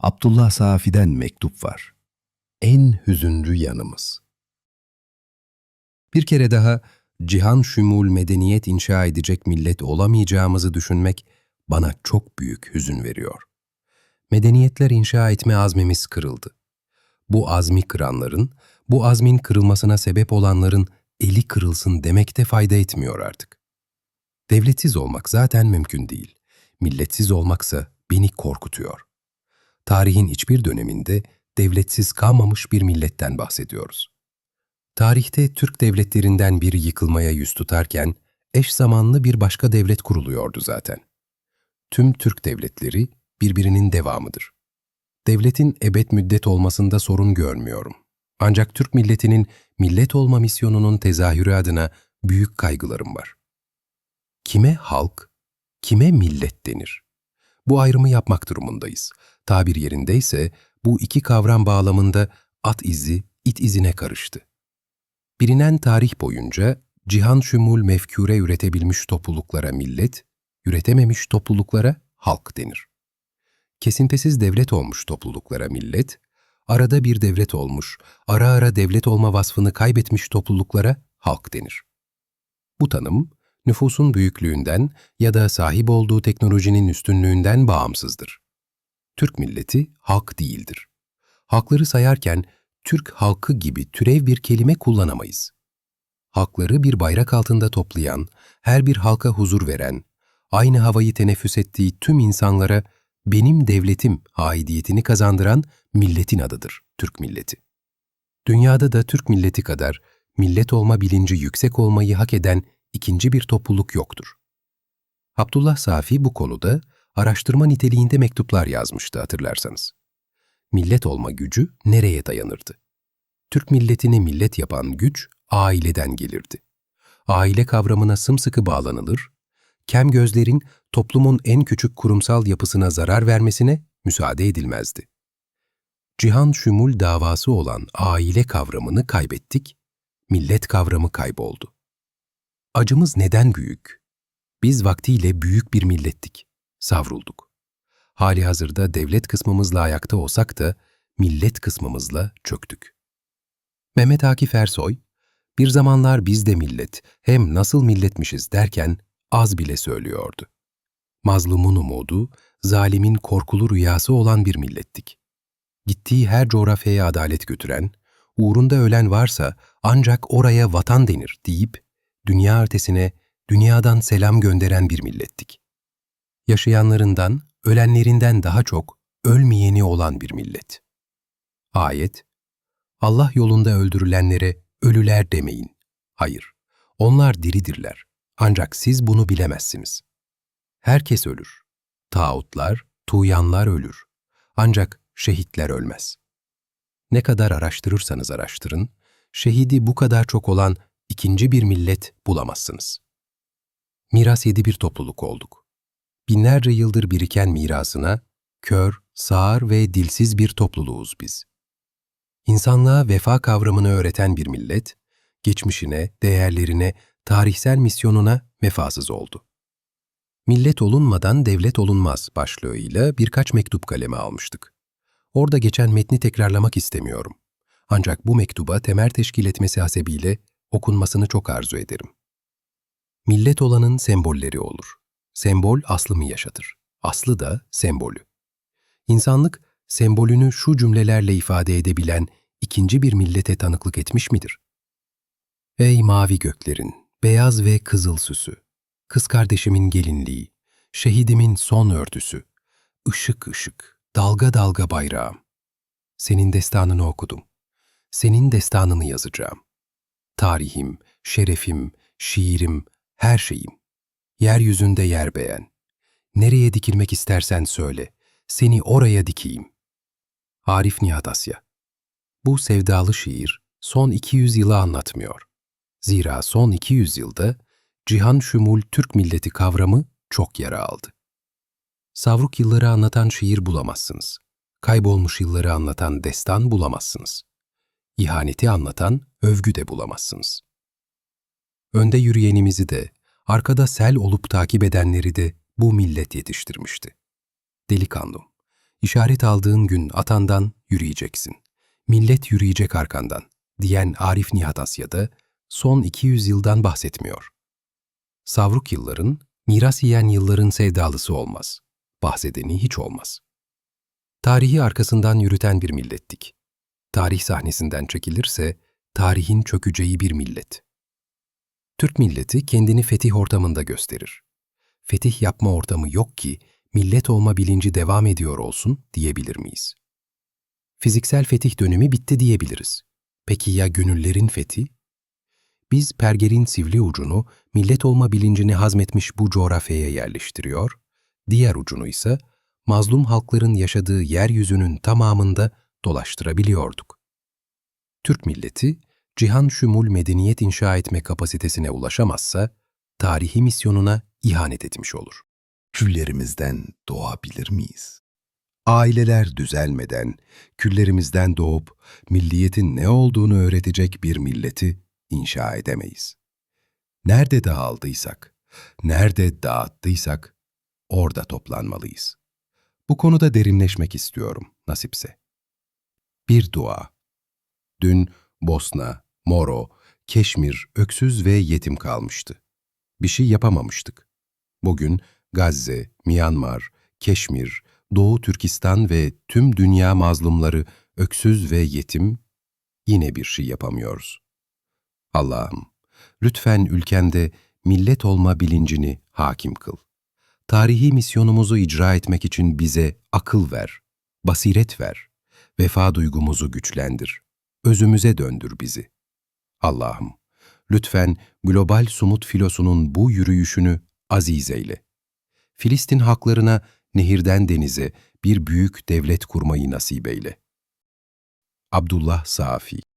Abdullah Safi'den mektup var. En hüzünlü yanımız. Bir kere daha cihan şümul medeniyet inşa edecek millet olamayacağımızı düşünmek bana çok büyük hüzün veriyor. Medeniyetler inşa etme azmimiz kırıldı. Bu azmi kıranların, bu azmin kırılmasına sebep olanların eli kırılsın demekte fayda etmiyor artık. Devletsiz olmak zaten mümkün değil. Milletsiz olmaksa beni korkutuyor. Tarihin hiçbir döneminde devletsiz kalmamış bir milletten bahsediyoruz. Tarihte Türk devletlerinden biri yıkılmaya yüz tutarken eş zamanlı bir başka devlet kuruluyordu zaten. Tüm Türk devletleri birbirinin devamıdır. Devletin ebed müddet olmasında sorun görmüyorum. Ancak Türk milletinin millet olma misyonunun tezahürü adına büyük kaygılarım var. Kime halk, kime millet denir? Bu ayrımı yapmak durumundayız. Tabir yerindeyse bu iki kavram bağlamında at izi, it izine karıştı. Bilinen tarih boyunca cihan şümul mefkure üretebilmiş topluluklara millet, üretememiş topluluklara halk denir. Kesintisiz devlet olmuş topluluklara millet, arada bir devlet olmuş, ara ara devlet olma vasfını kaybetmiş topluluklara halk denir. Bu tanım, nüfusun büyüklüğünden ya da sahip olduğu teknolojinin üstünlüğünden bağımsızdır. Türk milleti halk değildir. Halkları sayarken Türk halkı gibi türev bir kelime kullanamayız. Halkları bir bayrak altında toplayan, her bir halka huzur veren, aynı havayı teneffüs ettiği tüm insanlara benim devletim aidiyetini kazandıran milletin adıdır Türk milleti. Dünyada da Türk milleti kadar millet olma bilinci yüksek olmayı hak eden ikinci bir topluluk yoktur. Abdullah Safi bu konuda araştırma niteliğinde mektuplar yazmıştı hatırlarsanız. Millet olma gücü nereye dayanırdı? Türk milletini millet yapan güç aileden gelirdi. Aile kavramına sımsıkı bağlanılır, kem gözlerin toplumun en küçük kurumsal yapısına zarar vermesine müsaade edilmezdi. Cihan şümul davası olan aile kavramını kaybettik, millet kavramı kayboldu. Acımız neden büyük? Biz vaktiyle büyük bir millettik, savrulduk. Hali hazırda devlet kısmımızla ayakta olsak da millet kısmımızla çöktük. Mehmet Akif Ersoy, bir zamanlar biz de millet, hem nasıl milletmişiz derken az bile söylüyordu. Mazlumun umudu, zalimin korkulu rüyası olan bir millettik. Gittiği her coğrafyaya adalet götüren, uğrunda ölen varsa ancak oraya vatan denir deyip, dünya ötesine, dünyadan selam gönderen bir millettik. Yaşayanlarından, ölenlerinden daha çok ölmeyeni olan bir millet. Ayet, Allah yolunda öldürülenlere ölüler demeyin. Hayır, onlar diridirler. Ancak siz bunu bilemezsiniz. Herkes ölür. Tağutlar, tuğyanlar ölür. Ancak şehitler ölmez. Ne kadar araştırırsanız araştırın, şehidi bu kadar çok olan ikinci bir millet bulamazsınız. Miras yedi bir topluluk olduk. Binlerce yıldır biriken mirasına, kör, sağır ve dilsiz bir topluluğuz biz. İnsanlığa vefa kavramını öğreten bir millet, geçmişine, değerlerine, tarihsel misyonuna vefasız oldu. Millet olunmadan devlet olunmaz başlığıyla birkaç mektup kaleme almıştık. Orada geçen metni tekrarlamak istemiyorum. Ancak bu mektuba temel teşkil etmesi hasebiyle okunmasını çok arzu ederim. Millet olanın sembolleri olur. Sembol aslımı yaşatır. Aslı da sembolü. İnsanlık sembolünü şu cümlelerle ifade edebilen ikinci bir millete tanıklık etmiş midir? Ey mavi göklerin, beyaz ve kızıl süsü, kız kardeşimin gelinliği, şehidimin son örtüsü, ışık ışık, dalga dalga bayrağım. Senin destanını okudum. Senin destanını yazacağım. Tarihim, şerefim, şiirim, her şeyim. Yeryüzünde yer beğen. Nereye dikilmek istersen söyle. Seni oraya dikeyim. Arif Nihat Asya Bu sevdalı şiir son 200 yılı anlatmıyor. Zira son 200 yılda cihan şumul Türk milleti kavramı çok yara aldı. Savruk yılları anlatan şiir bulamazsınız. Kaybolmuş yılları anlatan destan bulamazsınız. İhaneti anlatan övgü de bulamazsınız. Önde yürüyenimizi de, arkada sel olup takip edenleri de bu millet yetiştirmişti. Delikanlım, İşaret aldığın gün atandan yürüyeceksin. Millet yürüyecek arkandan diyen Arif Nihat Asya'da son 200 yıldan bahsetmiyor. Savruk yılların, miras yiyen yılların sevdalısı olmaz. Bahsedeni hiç olmaz. Tarihi arkasından yürüten bir millettik. Tarih sahnesinden çekilirse, tarihin çökeceği bir millet. Türk milleti kendini fetih ortamında gösterir. Fetih yapma ortamı yok ki, millet olma bilinci devam ediyor olsun diyebilir miyiz? Fiziksel fetih dönemi bitti diyebiliriz. Peki ya gönüllerin fethi? Biz pergerin sivri ucunu millet olma bilincini hazmetmiş bu coğrafyaya yerleştiriyor, diğer ucunu ise mazlum halkların yaşadığı yeryüzünün tamamında dolaştırabiliyorduk. Türk milleti, cihan şumul medeniyet inşa etme kapasitesine ulaşamazsa, tarihi misyonuna ihanet etmiş olur. küllerimizden doğabilir miyiz? Aileler düzelmeden, küllerimizden doğup milliyetin ne olduğunu öğretecek bir milleti inşa edemeyiz. Nerede dağıldıysak, nerede dağıttıysak orada toplanmalıyız. Bu konuda derinleşmek istiyorum nasipse. Bir dua. Dün Bosna, Moro, Keşmir öksüz ve yetim kalmıştı. Bir şey yapamamıştık. Bugün Gazze, Myanmar, Keşmir, Doğu Türkistan ve tüm dünya mazlumları öksüz ve yetim yine bir şey yapamıyoruz. Allah'ım, lütfen ülkende millet olma bilincini hakim kıl. Tarihi misyonumuzu icra etmek için bize akıl ver, basiret ver, vefa duygumuzu güçlendir, özümüze döndür bizi. Allah'ım, lütfen global sumut filosunun bu yürüyüşünü aziz eyle. Filistin haklarına nehirden denize bir büyük devlet kurmayı nasip eyle. Abdullah Safi